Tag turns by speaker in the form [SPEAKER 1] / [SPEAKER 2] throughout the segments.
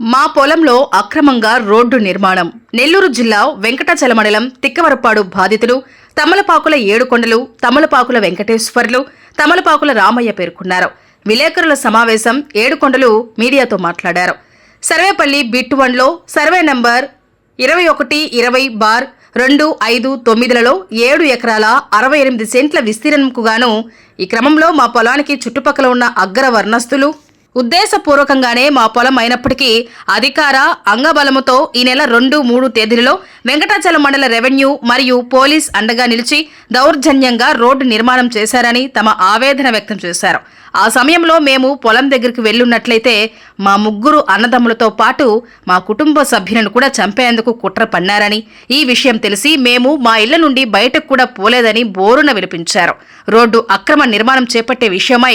[SPEAKER 1] మా పొలంలో అక్రమంగా రోడ్డు నిర్మాణం. నెల్లూరు జిల్లా వెంకటాచల మండలం తిక్కవరపాడు బాధితులు తమలపాకుల ఏడుకొండలు తమలపాకుల వెంకటేశ్వర్లు తమలపాకుల రామయ్య పేర్కొన్నారు. విలేకరుల సమావేశం ఏడుకొండలు మీడియాతో మాట్లాడారు. సర్వేపల్లి బిట్ వన్లో సర్వే నంబర్ ఇరవై ఒకటి ఇరవై బార్ రెండు ఐదు తొమ్మిదిలలో ఏడు ఎకరాల అరవై ఎనిమిది సెంట్ల విస్తీర్ణంకు గాను ఈ క్రమంలో మా పొలానికి చుట్టుపక్కల ఉన్న అగ్ర వర్ణస్తులు ఉద్దేశపూర్వకంగానే మా పొలం అయినప్పటికీ అధికార అంగబలముతో ఈ నెల రెండు మూడు తేదీలలో వెంకటాచలం మండల రెవెన్యూ మరియు పోలీస్ అండగా నిలిచి దౌర్జన్యంగా రోడ్డు నిర్మాణం చేశారని తమ ఆవేదన వ్యక్తం చేశారు. ఆ సమయంలో మేము పొలం దగ్గరికి వెళ్ళున్నట్లయితే మా ముగ్గురు అన్నదమ్ములతో పాటు మా కుటుంబ సభ్యులను కూడా చంపేందుకు కుట్ర పన్నారని ఈ విషయం తెలిసి మేము మా ఇళ్ళ నుండి బయటకు కూడా పోలేదని బోరున వినిపించారు. రోడ్డు అక్రమ నిర్మాణం చేపట్టే విషయమై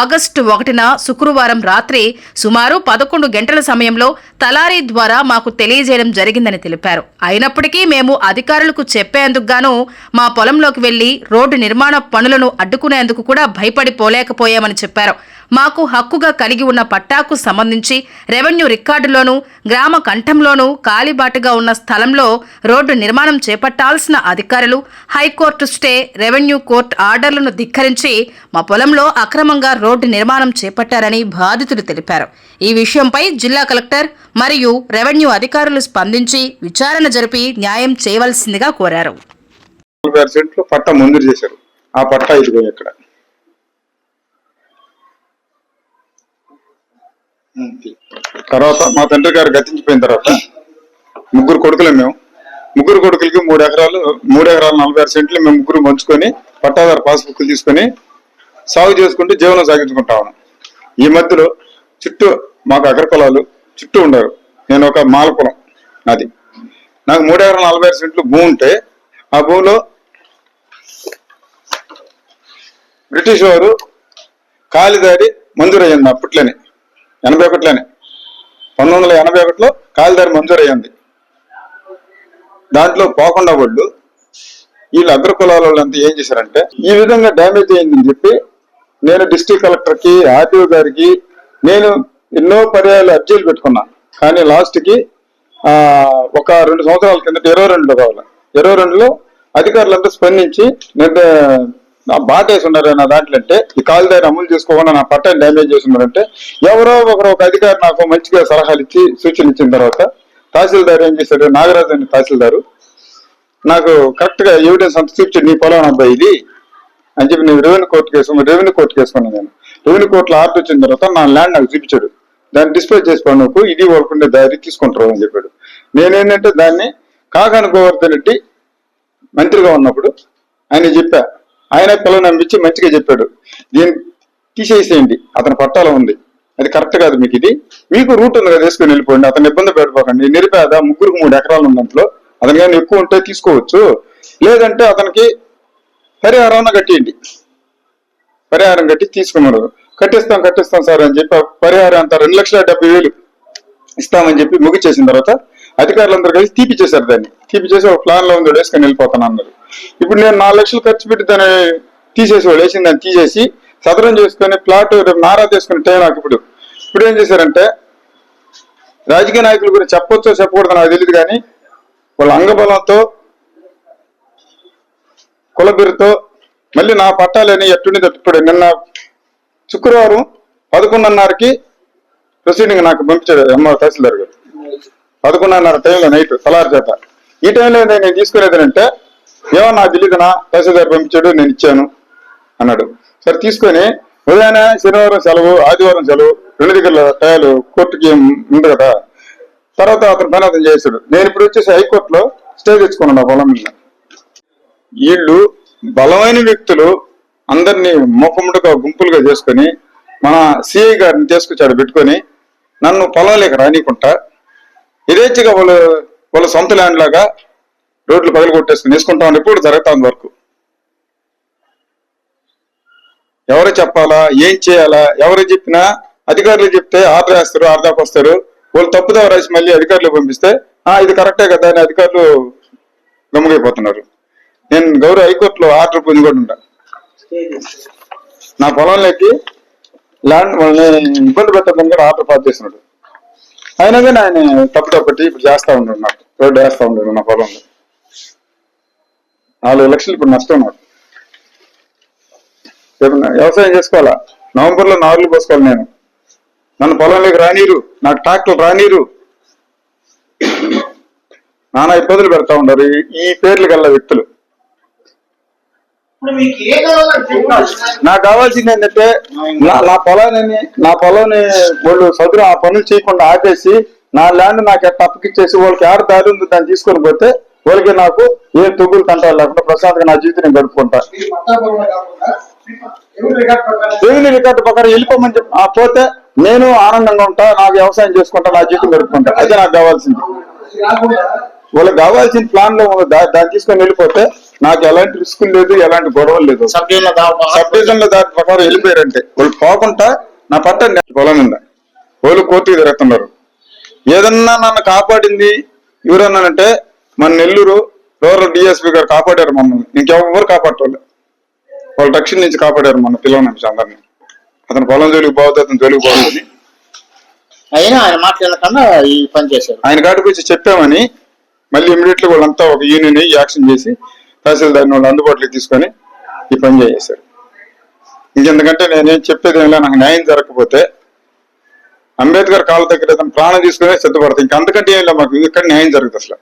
[SPEAKER 1] ఆగస్టు ఒకటిన శుక్రవారం రాత్రి సుమారు పదకొండు గంటల సమయంలో తలారీ ద్వారా మాకు తెలియజేయడం జరిగిందని తెలిపారు. అయినప్పటికీ మేము అధికారులకు చెప్పేందుకు గాను మా పొలంలోకి వెళ్ళి రోడ్డు నిర్మాణ పనులను అడ్డుకునేందుకు కూడా భయపడిపోలేకపోయామని చెప్పారు. మాకు హక్కుగా కలిగి ఉన్న పట్టాకు సంబంధించి రెవెన్యూ రికార్డులోనూ గ్రామ కంఠంలోనూ కాలిబాటుగా ఉన్న స్థలంలో రోడ్డు నిర్మాణం చేపట్టాల్సిన అధికారులు హైకోర్టు స్టే రెవెన్యూ కోర్టు ఆర్డర్లను ధిక్కరించి మా పొలంలో అక్రమంగా రోడ్డు నిర్మాణం చేపట్టారని బాధితులు తెలిపారు. ఈ విషయంపై జిల్లా కలెక్టర్ మరియు రెవెన్యూ అధికారులు స్పందించి విచారణ జరిపి న్యాయం చేయవలసిందిగా కోరారు.
[SPEAKER 2] పట్టా మంజూరు చేశారు. ఆ పట్టా ఇదిగో ఎక్కడ తర్వాత మా తండ్రి గారు గతించిపోయిన తర్వాత ముగ్గురు కొడుకులే మేము. ముగ్గురు కొడుకులకి మూడు ఎకరాలు మూడు ఎకరాలు నలభై ఆరు సెంట్లు మేము ముగ్గురు పంచుకొని పట్టాదారు పాస్బుక్లు తీసుకొని సాగు చేసుకుంటూ జీవనం సాగించుకుంటా ఉన్నాం. ఈ మధ్యలో చుట్టూ మాకు అగ్ర పొలాలు చుట్టూ ఉండరు. నేను ఒక మాలపురం నాది. నాకు మూడు ఎకరాల నలభై ఆరు సెంట్లు భూమి ఉంటే ఆ భూమిలో బ్రిటిష్ వారు కాలిదారి మంజూరయ్యింది అప్పట్లోనే ఎనభై ఒకటిలోనే. పంతొమ్మిది వందల ఎనభై ఒకటిలో కాలిదారి మంజూరయ్యింది. దాంట్లో పోకుండా వాళ్ళు వీళ్ళు అగ్ర కులాల వాళ్ళంతా ఏం చేశారంటే ఈ విధంగా డ్యామేజ్ అయిందని చెప్పి నేను డిస్టిక్ కలెక్టర్కి ఆర్టీఓ గారికి నేను ఎన్నో పర్యాయాలు అర్జీలు పెట్టుకున్నా. కానీ లాస్ట్కి ఒక రెండు సంవత్సరాల కిందట ఇరవై రెండులో కావాలి. ఇరవై రెండులో అధికారులంతా స్పందించి నిర్ణ- నా బాట వేసి ఉన్నారు నా దాంట్లో అంటే ఈ కాలుదారి అమలు చేసుకోకుండా నా పట్టని డ్యామేజ్ చేస్తున్నారంటే ఎవరో ఒకరు ఒక అధికారి నాకు మంచిగా సలహాలు ఇచ్చి సూచనలు ఇచ్చిన తర్వాత తహసీల్దార్ ఏం చేశాడు? నాగరాజు అని తహసీల్దారు నాకు కరెక్ట్గా ఎవిడెన్స్ అంత చూపించాడు నీ పొలం అబ్బాయి ఇది అని చెప్పి నేను revenue court case revenue court కేసుకున్నాను నేను. రెవెన్యూ కోర్టులో ఆర్డర్ వచ్చిన తర్వాత నా ల్యాండ్ నాకు చూపించాడు. దాన్ని డిస్ప్లే చేసుకోండి నువ్వు ఇది వరకుండే దారి తీసుకుంటారు అని చెప్పాడు. నేనేంటంటే దాన్ని కాకాను గోవర్ధన్ రెడ్డి మంత్రిగా ఉన్నప్పుడు ఆయన చెప్పా ఆయన పిల్లలు నమ్మించి మంచిగా చెప్పాడు. దీన్ని తీసేసేయండి. అతని పట్టాలో ఉంది. అది కరెక్ట్ కాదు మీకు ఇది. మీకు రూట్ ఉంది కదా తీసుకుని వెళ్ళిపోండి. అతను ఇబ్బంది పెట్టుకోకండి నిరుపేద ముగ్గురికి మూడు ఎకరాలు ఉంది దాంట్లో అతని కానీ ఎక్కువ ఉంటే తీసుకోవచ్చు. లేదంటే అతనికి పరిహారం కట్టేయండి. పరిహారం కట్టి తీసుకున్నారు కట్టిస్తాం కట్టిస్తాం సార్ అని చెప్పి పరిహారం అంతా రెండు లక్షల డెబ్బై వేలు ఇస్తామని చెప్పి ముగిచేసిన తర్వాత అధికారులందరూ కలిసి తీపిచ్చేశారు దాన్ని. తీపిచ్చేసి ఒక ప్లాన్లో ఉంది వేసుకొని వెళ్ళిపోతాను అన్నారు ఇప్పుడు నేను నాలుగు లక్షలు ఖర్చు పెట్టి దాన్ని తీసేసి వాళ్ళు దాన్ని తీసేసి సదరం చేసుకుని ప్లాట్ నారా తీసుకుని టైం నాకు ఇప్పుడు. ఇప్పుడు ఏం చేశారంటే రాజకీయ నాయకుల గురించి చెప్పొచ్చో చెప్పకూడదు నాకు తెలియదు కానీ వాళ్ళ అంగబలంతో కులబిరుతో మళ్ళీ నా పట్టాలని ఎట్టుండి ఇప్పుడు నిన్న శుక్రవారం పదకొండున్నరకి ప్రొసీడింగ్ నాకు పంపించాడు ఎంఆర్ తహసీల్దార్ గారు. పదకొండున్నర టైంలో నైట్ తలారు చేత. ఈ టైంలో నేను తీసుకునేది అంటే ఏమో నాకు తెలియదునా తహసీల్దార్ పంపించాడు నేను ఇచ్చాను అన్నాడు. సరే తీసుకొని ఉదయాన్నే శనివారం సెలవు ఆదివారం సెలవు రెండు దగ్గర టయాలు కోర్టుకి ఉంది కదా. తర్వాత అతను పని అతను చేశాడు. నేను ఇప్పుడు వచ్చేసి హైకోర్టులో స్టే తెచ్చుకున్నాను ఆ పొలం మీద. వీళ్ళు బలమైన వ్యక్తులు అందరినీ మూకముడుగా గుంపులుగా చేసుకొని మన సిఐ గారిని తీసుకొచ్చాడు పెట్టుకొని నన్ను పొలం లేక రానికుంటా. యథేచ్ఛగా వాళ్ళు వాళ్ళ సొంత ల్యాండ్ లాగా రోడ్లు పగలు కొట్టేసుకుని వేసుకుంటా ఉండి ఇప్పుడు జరుగుతుంది వర్క్. ఎవరు చెప్పాలా? ఏం చేయాలా? ఎవరు చెప్పినా అధికారులు చెప్తే ఆర్డర్ వేస్తారు ఆర్డర్ వస్తారు. వాళ్ళు తప్పుదావ రాసి మళ్ళీ అధికారులు పంపిస్తే ఆ ఇది కరెక్టే కదా అని అధికారులు గమ్ముగైపోతున్నారు నేను గౌరవ హైకోర్టులో ఆర్డర్ పొంది కూడా ఉంటా. నా పొలంలోకి ల్యాండ్ వాళ్ళని ఇబ్బంది పెట్టదని కూడా ఆర్డర్ పాస్ చేసినాడు అయినా కానీ ఆయన తప్పు తప్పటి ఇప్పుడు చేస్తా ఉన్నాడు నాకు. రోడ్డు వేస్తా ఉన్నాడు నా పొలంలో. నాలుగు లక్షలు ఇప్పుడు నష్టం నాకు. వ్యవసాయం చేసుకోవాలా? నవంబర్లో నాలుగు పోసుకోవాలి నేను. నన్ను పొలంలోకి రానీరు నాకు ట్రాక్టర్ రానీరు. నానా ఇబ్బందులు పెడతా ఉన్నారు. ఈ- పేర్లు గల వ్యక్తులు. నాకు కావాల్సింది ఏంటంటే నా పొలాన్ని నా పొలాన్ని వాళ్ళు సదురు ఆ పనులు చేయకుండా ఆపేసి నా ల్యాండ్ నాకు అప్పకిచ్చేసి వాళ్ళకి ఆడ దారి ఉంది దాన్ని తీసుకొని పోతే వాళ్ళకి నాకు ఏ తుగ్గులు కంటారు లేకుండా ప్రశాంతంగా నా జీవితం నేను గడుపుకుంటా.
[SPEAKER 3] ఎవరు రికార్డ్ ప్రకారం
[SPEAKER 2] వెళ్ళిపోమని చెప్పి పోతే నేను ఆనందంగా ఉంటా నాకు వ్యవసాయం చేసుకుంటా నా జీవితం గడుపుకుంటా. అదే నాకు కావాల్సింది. వాళ్ళకి కావాల్సిన ప్లాన్లో దాన్ని తీసుకొని వెళ్ళిపోతే నాకు ఎలాంటి రిస్క్ లేదు ఎలాంటి గొడవలు లేదు. సబ్ డివిజన్లో దాని ప్రకారం వెళ్ళిపోయారంటే వాళ్ళు పోకుండా నా పట్ట పొలం ఉందా? వాళ్ళు కోర్టుకి తిరుగుతున్నారు ఏదన్నా నన్ను కాపాడింది ఎవరన్నానంటే మన నెల్లూరు రూరల్ డిఎస్పీ గారు కాపాడారు మమ్మల్ని. ఇంకెవరు కాపాడటోళ్ళు. వాళ్ళు రక్షణ నుంచి కాపాడారు మన పిల్లల నుంచి అందరిని. అతను పొలం జోలికి పోవద్దు అతను జోలికి పోవద్దని
[SPEAKER 3] అయినా ఆయన మాట్లాడకుండా ఈ పని చేశారు.
[SPEAKER 2] ఆయన కాడికి వచ్చి చెప్పామని మళ్ళీ ఇమీడియట్లీ వాళ్ళంతా ఒక యూనియన్ యాక్షన్ చేసి తహసీల్దార్ని వాళ్ళు అందుబాటులోకి తీసుకొని ఈ పని చేసేశారు. ఇంకెందుకంటే నేనేం చెప్పేది ఏం లే, నాకు న్యాయం జరగకపోతే అంబేద్కర్ కాళ్ళ దగ్గర ప్రాణం తీసుకునే సిద్ధపడతాయి ఇంకంతకంటే ఏం లేదు మాకు ఇక్కడ న్యాయం జరుగుతుంది అసలు.